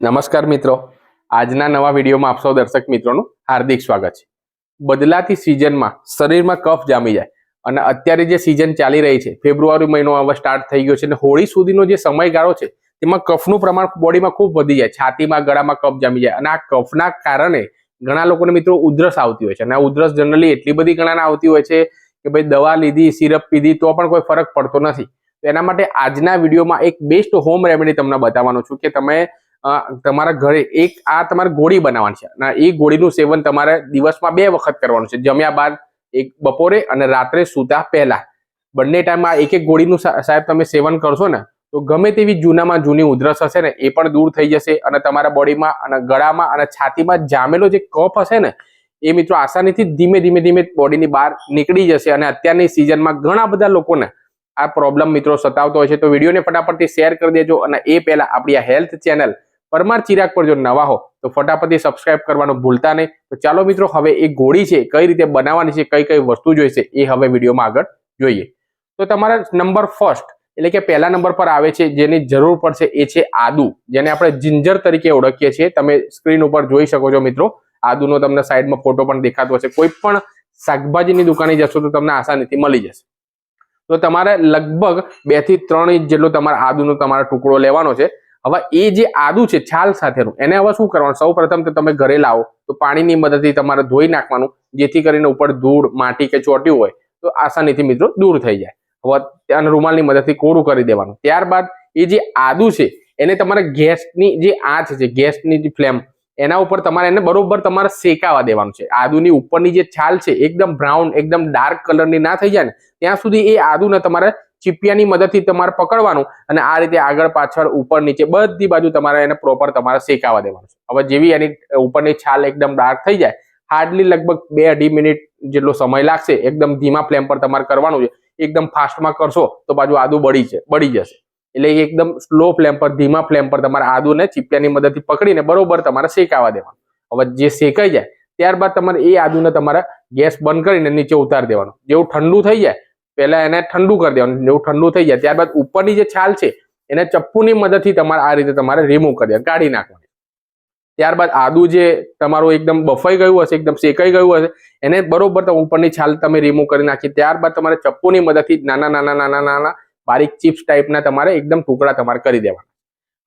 નમસ્કાર મિત્રો. આજના નવા વિડીયોમાં આપ સૌ દર્શક મિત્રોનું હાર્દિક સ્વાગત છે. બદલાતી સિઝનમાં શરીરમાં કફ જામી જાય અને અત્યારે જે સિઝન ચાલી રહી છે, ફેબ્રુઆરી મહિનો હવે સ્ટાર્ટ થઈ ગયો છે અને હોળી સુધીનો જે સમયગાળો છે, તેમાં કફનું પ્રમાણ બોડીમાં ખૂબ વધી જાય, છાતીમાં, ગળામાં કફ જામી જાય અને આ કફના કારણે ઘણા લોકોને મિત્રો ઉધરસ આવતી હોય છે અને આ ઉધરસ જનરલી એટલી બધી ઘણાને આવતી હોય છે કે ભાઈ દવા લીધી સિરપ પીધી તો પણ કોઈ ફરક પડતો નથી. એના માટે આજના વિડીયોમાં એક બેસ્ટ હોમ રેમેડી તમને બતાવવાનો છું કે તમે તમારા ઘરે એક આ તમારે ગોળી બનાવવાની છે. અને એ ગોળીનું સેવન તમારે દિવસમાં બે વખત કરવાનું છે. જમ્યા બાદ એક બપોરે અને રાત્રે સૂતા પહેલા. બંને ટાઈમમાં એક એક ગોળીનું સાહેબ તમે સેવન કરશો ને, તો ગમે તેવી જૂનામાં જૂની ઉધરસ હશે ને, એ પણ દૂર થઈ જશે અને તમારા બોડીમાં અને ગળામાં અને છાતીમાં જામેલો જે કફ હશે ને, એ મિત્રો આસાનીથી ધીમે ધીમે ધીમે બોડીની બહાર નીકળી જશે અને અત્યારની સિઝનમાં ઘણા બધા લોકોને આ પ્રોબ્લેમ મિત્રો સતાવતો હોય છે. તો વિડીયોને ફટાફટથી શેર કરી દેજો અને એ પહેલાં આપણી આ હેલ્થ ચેનલ પરમાર ચિરાગ પર જો નવા હો, તો ફટાફટથી સબસ્ક્રાઇબ કરવાનું ભૂલતા નહીં. તો ચાલો મિત્રો, હવે એ ગોળી છે, કઈ રીતે બનાવવાની છે, કઈ કઈ વસ્તુ જોઈશે, એ હવે વિડીયોમાં આગળ જોઈએ. તો તમારા નંબર ફર્સ્ટ એટલે કે પહેલા નંબર પર આવે છે, જેની જરૂર પડશે, એ છે આદુ. જેને આપણે જિંજર તરીકે ઓળખીએ છીએ. તમે સ્ક્રીન ઉપર જોઈ શકો છો મિત્રો, આદુનો તમને સાઈડમાં ફોટો પણ દેખાતો હશે. કોઈ પણ શાકભાજીની દુકાને જશો તો તમને આસાનીથી મળી જશે. તો તમારે લગભગ બેથી ત્રણ ઇંચ જેટલો તમારે આદુનો તમારો ટુકડો લેવાનો છે. હવે એ જે આદુ છે, છાલ સાથેનું, એને હવે શું કરવાનું? સૌ પ્રથમ તો તમે ઘરે લાવો, તો પાણીની મદદથી તમારે ધોઈ નાખવાનું, જેથી કરીને ઉપર ધૂળ, માટી કે ચોટ્યું હોય, તો આસાનીથી મિત્રો દૂર થઈ જાય. હવે ત્યાં રૂમાલની મદદથી કોરું કરી દેવાનું. ત્યારબાદ એ જે આદુ છે, એને તમારે ગેસની જે આંચ છે, ગેસની જે ફ્લેમ, એના ઉપર તમારે એને બરોબર તમારે શેકાવા દેવાનું છે. આદુની ઉપરની જે છાલ છે, એકદમ બ્રાઉન, એકદમ ડાર્ક કલરની ના થઈ જાય ને, ત્યાં સુધી એ આદુને તમારે ચીપિયાની મદદથી તમારે પકડવાનું અને આ રીતે આગળ પાછળ ઉપર નીચે બધી બાજુ તમારે એને પ્રોપર તમારે શેકાવા દેવાનું છે. હવે જેવી એની ઉપરની છાલ એકદમ ડાર્ક થઈ જાય હાર્ડલી લગભગ બે અઢી મિનિટ જેટલો સમય લાગશે, એકદમ ધીમા ફ્લેમ પર તમારે કરવાનું છે. એકદમ ફાસ્ટમાં કરશો તો બાજુ આદુ બળી છે બળી જશે. એટલે એકદમ સ્લો ફ્લેમ પર, ધીમા ફ્લેમ પર તમારે આદુને ચીપિયાની મદદથી પકડીને બરોબર તમારે શેકાવા દેવાનું. હવે જે શેકાઈ જાય, ત્યારબાદ તમારે એ આદુને તમારે ગેસ બંધ કરીને નીચે ઉતારી દેવાનું. જેવું ઠંડુ થઈ જાય પહેલા એને ઠંડુ કરી દેવાનું, જેવું ઠંડુ થઈ જાય, ત્યારબાદ ઉપરની જે છાલ છે, એને ચપ્પુની મદદથી તમારે આ રીતે તમારે રિમૂવ કરી દેવાનું કાઢી નાખવાની. ત્યારબાદ આદુ જે તમારું એકદમ બફાઈ ગયું હશે, એકદમ શેકાઈ ગયું હશે, એને બરોબર ઉપરની છાલ તમે રિમૂવ કરી નાખી, ત્યારબાદ તમારે ચપ્પુની મદદથી નાના નાના નાના નાના, બારીક ચિપ્સ ટાઈપના તમારે એકદમ ટુકડા તમારે કરી દેવાના.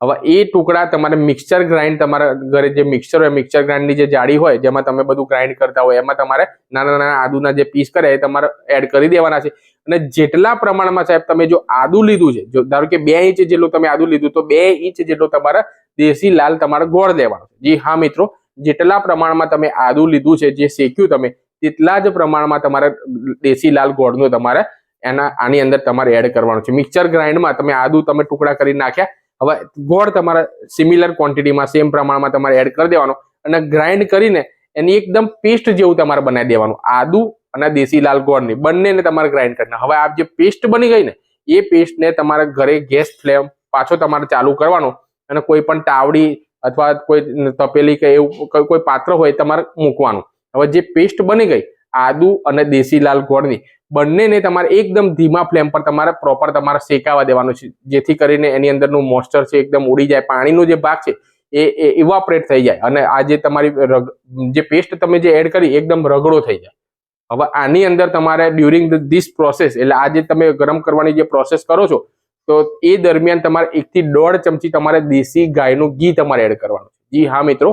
હવે એ ટુકડા તમારે મિક્સચર ગ્રાઇન્ડ તમારા ઘરે જે મિક્સચર હોય મિક્સચર ગ્રાઇન્ડની જે જાળી હોય, જેમાં તમે બધું ગ્રાઇન્ડ કરતા હોય, એમાં તમારે નાના નાના આદુના જે પીસ કરે, એ તમારે એડ કરી દેવાના છે. અને જેટલા પ્રમાણમાં સાહેબ તમે જો આદુ લીધું છે, જો ધારો કે બે ઇંચ જેટલું તમે આદુ લીધું, તો બે ઇંચ જેટલો તમારે દેશી લાલ તમારે ગોળ દેવાનો જી હા મિત્રો, જેટલા પ્રમાણમાં તમે આદુ લીધું છે, જે શેક્યું તમે, તેટલા જ પ્રમાણમાં તમારે દેશી લાલ ગોળનું તમારે એના, આની અંદર તમારે એડ કરવાનું છે. મિક્સચર ગ્રાઇન્ડમાં તમે આદુ તમે ટુકડા કરી નાખ્યા હવે ગોળ તમારે સિમિલર ક્વોન્ટિટીમાં સેમ પ્રમાણમાં તમારે એડ કરી દેવાનો અને ગ્રાઇન્ડ કરીને એની એકદમ પેસ્ટ જેવું તમારે બનાવી દેવાનું. આદુ અને દેશી લાલ ગોળની, બંનેને તમારે ગ્રાઇન્ડ કરી હવે આ જે પેસ્ટ બની ગઈ ને, એ પેસ્ટને તમારે ઘરે ગેસ ફ્લેમ પાછો તમારે ચાલુ કરવાનો અને કોઈ પણ તાવડી અથવા કોઈ તપેલી કે એવું કોઈ પાત્ર હોય તમારે મૂકવાનું. હવે જે પેસ્ટ બની ગઈ આદુ અને દેશી લાલ ગોળની. બંનેને તમારે એકદમ ધીમા ફ્લેમ પર તમારે પ્રોપર તમારે શેકાવા દેવાનું છે. જેથી કરીને એની અંદરનું મોઇસ્ચર છે એકદમ ઉડી જાય. પાણીનો જે ભાગ છે એ ઇવાપરેટ થઈ જાય. અને આ જે તમારી જે પેસ્ટ તમે જે એડ કરી એકદમ રગડો થઈ જાય. હવે આની અંદર તમારે ડ્યુરિંગ ધીસ પ્રોસેસ એટલે આ જે તમે ગરમ કરવાની જે પ્રોસેસ કરો છો, તો એ દરમિયાન તમારે એકથી દોઢ ચમચી તમારે દેશી ગાયનું ઘી તમારે એડ કરવાનું છે. જી હા મિત્રો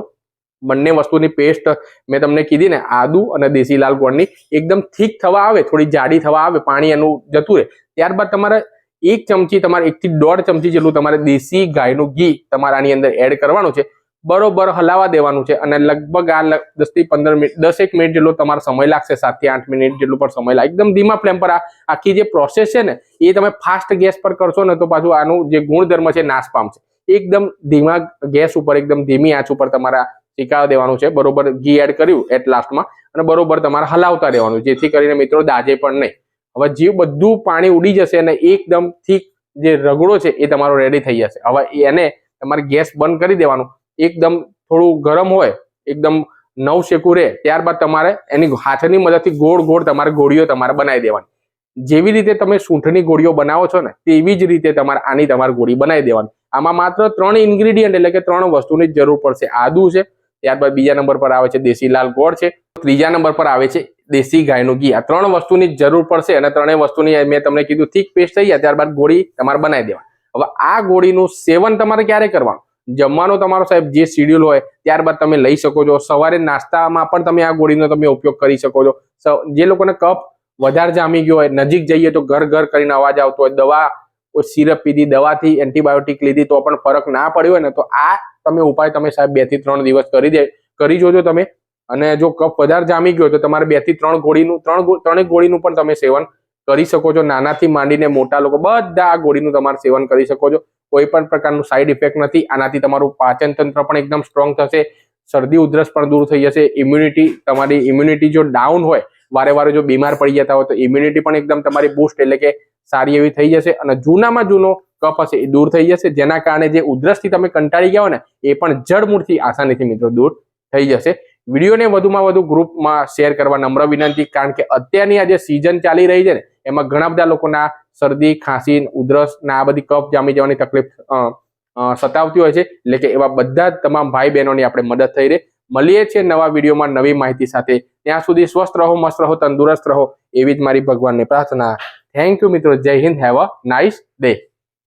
બંને વસ્તુની પેસ્ટ મેં તમને કીધી ને, આદુ અને દેશી લાલ ગોળની, એકદમ થીક થવા આવે, થોડી જાડી થવા આવે, પાણી એનું જતું રહે. ત્યારબાદ તમારે એક ચમચી, તમારે એકથી દોઢ ચમચી જેટલું તમારે દેશી ગાયનું ઘી તમારે આની અંદર એડ કરવાનું છે. બરોબર હલાવા દેવાનું છે અને લગભગ આ દસથી પંદર મિનિટ, દસેક મિનિટ જેટલો તમારો સમય લાગશે, સાતથી આઠ મિનિટ જેટલું પણ સમય લાગે. એકદમ ધીમા ફ્લેમ પર આ આખી જે પ્રોસેસ છે ને, એ તમે ફાસ્ટ ગેસ પર કરશો ને, તો પાછું આનું જે ગુણધર્મ છે, નાશ પામશે. એકદમ ધીમા ગેસ ઉપર, એકદમ ધીમી આંચ ઉપર તમારે શેકાવા દેવાનું છે, બરોબર, ઘી એડ કર્યું એટ લાસ્ટમાં અને બરોબર તમારે હલાવતા રહેવાનું, જેથી કરીને મિત્રો દાજે પણ નહીં. હવે જે બધું પાણી ઉડી જશે અને એકદમ થીક જે રગડો છે એ તમારો રેડી થઈ જશે. હવે એને તમારે ગેસ બંધ કરી દેવાનું. એકદમ થોડું ગરમ હોય, એકદમ નવ શેકું રહે, ત્યારબાદ તમારે એની હાથની મદદથી ગોળ ગોળ તમારે ગોળીઓ તમારે બનાવી દેવાની. જેવી રીતે તમે સૂંઠની ગોળીઓ બનાવો છો ને, તેવી જ રીતે તમારે આની તમારે ગોળી બનાવી દેવાની. આમાં માત્ર ત્રણ ઇન્ગ્રીડિયન્ટ એટલે કે ત્રણ વસ્તુની જરૂર પડશે. આદુ છે ત્યારબાદ બીજા નંબર પર આવે છે દેશી લાલ ગોળ છે. ત્રીજા નંબર પર આવે છે દેશી ગાયનું ઘી. આ ત્રણ વસ્તુની જરૂર પડશે અને ત્રણેય વસ્તુની મેં તમને કીધું થીક પેસ્ટ થઈ જાય ત્યારબાદ ગોળી તમારે બનાવી દેવા હવે આ ગોળીનું સેવન તમારે ક્યારે કરવાનું? જમવાનો તમારો સાહેબ જે શિડ્યુલ હોય, ત્યારબાદ તમે લઈ શકો છો. સવારે નાસ્તામાં પણ તમે આ ગોળીનો તમે ઉપયોગ કરી શકો છો. જે લોકોને કફ વધારે જામી ગયો હોય, નજીક જઈએ તો ઘર ઘર કરીને અવાજ આવતો હોય, દવા કોઈ સિરપ પીધી, દવાથી એન્ટીબાયોટિક લીધી તો પણ ફરક ના પડ્યો હોય ને, તો આ તમે ઉપાય તમે સાહેબ બેથી ત્રણ દિવસ કરી દે કરી જોજો તમે. અને જો કફ વધારે જામી ગયો તો તમારે બેથી ત્રણ ગોળીનું ત્રણ ત્રણેક ગોળીનું પણ તમે સેવન કરી શકો છો. નાનાથી માંડીને મોટા લોકો બધા આ ગોળીનું તમારે સેવન કરી શકો છો. કોઈ પણ પ્રકારનું સાઈડ ઇફેક્ટ નથી. આનાથી તમારું પાચન તંત્ર પણ એકદમ સ્ટ્રોંગ થશે. શરદી, ઉધરસ પણ દૂર થઈ જશે. ઇમ્યુનિટી તમારી ઇમ્યુનિટી જો ડાઉન હોય, વારે વારે જો બીમાર પડી જતા હોય તો ઇમ્યુનિટી પણ એકદમ તમારી બૂસ્ટ એટલે કે સારી એવી થઈ જશે. અને જૂનામાં જૂનો કફ હશે એ દૂર થઈ જશે. જેના કારણે જે ઉધરસથી તમે કંટાળી ગયા ને, એ પણ જડમૂળથી આસાનીથી મિત્રો દૂર થઈ જશે. વિડીયોને વધુમાં વધુ ગ્રુપમાં શેર કરવા નમ્ર વિનંતી, કારણ કે અત્યારની આ જે સિઝન ચાલી રહી છે ને, એમાં ઘણા બધા લોકોના શરદી, ખાંસી, ઉધરસ ને આ બધી કફ જામી જવાની તકલીફ સતાવતી હોય છે. એટલે કે એવા બધા તમામ ભાઈ બહેનોની આપણે મદદ થઈ રહે. મળીએ છીએ નવા વિડીયોમાં નવી માહિતી સાથે. ત્યાં સુધી સ્વસ્થ રહો, મસ્ત રહો, તંદુરસ્ત રહો, એવી જ મારી ભગવાનની પ્રાર્થના. થેન્ક યુ મિત્રો. જય Hind. Have a nice day